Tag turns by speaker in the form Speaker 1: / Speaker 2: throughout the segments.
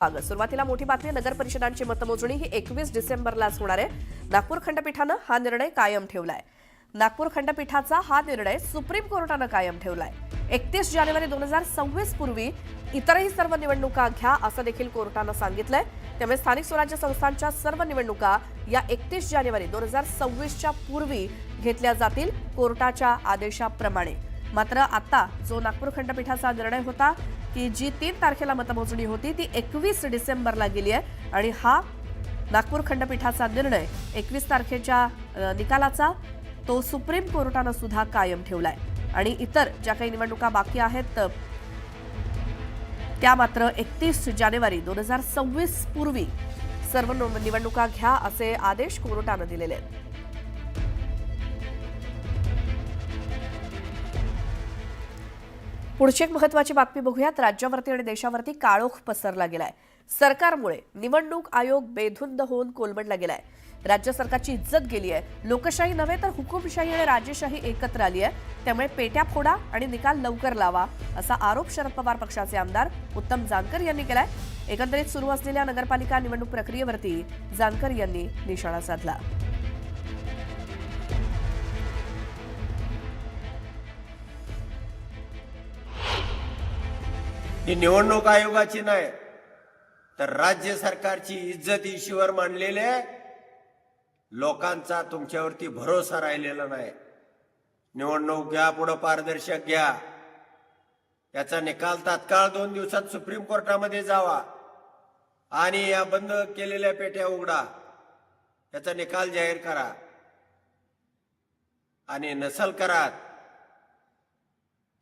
Speaker 1: स्वागत सुरुवातीला मोठी बातमी नगर परिषदांची मतमोजणी. ही एकवीस डिसेंबरलाच होणार आहे. नागपूर खंडपीठानं हा निर्णय कायम ठेवलाय. नागपूर खंडपीठाचा हा निर्णय सुप्रीम कोर्टानं कायम ठेवलाय. एकतीस जानेवारी दोन हजार सव्वीस पूर्वी इतरही सर्व निवडणुका घ्या असं देखील कोर्टानं सांगितलंय. त्यामुळे स्थानिक स्वराज्य संस्थांच्या सर्व निवडणुका या एकतीस जानेवारी दोन हजार सव्वीसच्या पूर्वी घेतल्या जातील कोर्टाच्या आदेशाप्रमाणे. मात्र आता जो नागपूर खंडपीठाचा निर्णय होता की जी तीन तारखेला मतमोजणी होती ती एकवीस डिसेंबरला गेली आहे आणि हा नागपूर खंडपीठाचा निर्णय एकवीस तारखेच्या निकालाचा तो सुप्रीम कोर्टानं सुद्धा कायम ठेवलाय. आणि इतर ज्या काही निवडणुका बाकी आहेत त्या मात्र एकतीस जानेवारी दोन हजार सव्वीस पूर्वी सर्व नो- निवडणुका घ्या असे आदेश कोर्टानं दिलेले आहेत. पुढची एक महत्वाची बातमी बघूयात. राज्यावरती आणि देशावरती काळोख पसरला गेलाय. सरकारमुळे निवडणूक आयोग बेधुंद होऊन कोलमडला गेलाय. राज्य सरकारची इज्जत गेली आहे लोकशाही नव्हे तर हुकुमशाही आणि राजेशाही एकत्र आली आहे त्यामुळे पेट्या फोडा आणि निकाल लवकर लावा असा आरोप शरद पवार पक्षाचे आमदार उत्तम जानकर यांनी केलाय. एकंदरीत सुरू असलेल्या नगरपालिका निवडणूक प्रक्रियेवरती जानकर यांनी निशाणा साधला.
Speaker 2: ही निवडणूक आयोगाची नाही तर राज्य सरकारची इज्जत इशीवर मांडलेले आहे लोकांचा तुमच्यावरती भरोसा राहिलेला नाही. निवडणूक घ्या पुढं पारदर्शक घ्या. याचा निकाल तात्काळ दोन दिवसात सुप्रीम कोर्टामध्ये जावा. आणि या बंद केलेल्या पेट्या उघडा. याचा निकाल जाहीर करा. आणि नसल करात.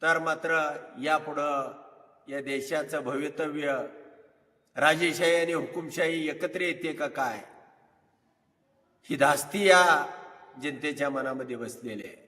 Speaker 2: तर मात्र यापुढं या देशाचं भवितव्य राजेशाही आणि हुकुमशाही एकत्र येते का काय? ही धास्ती या जनतेच्या मनामध्ये बसलेली आहे.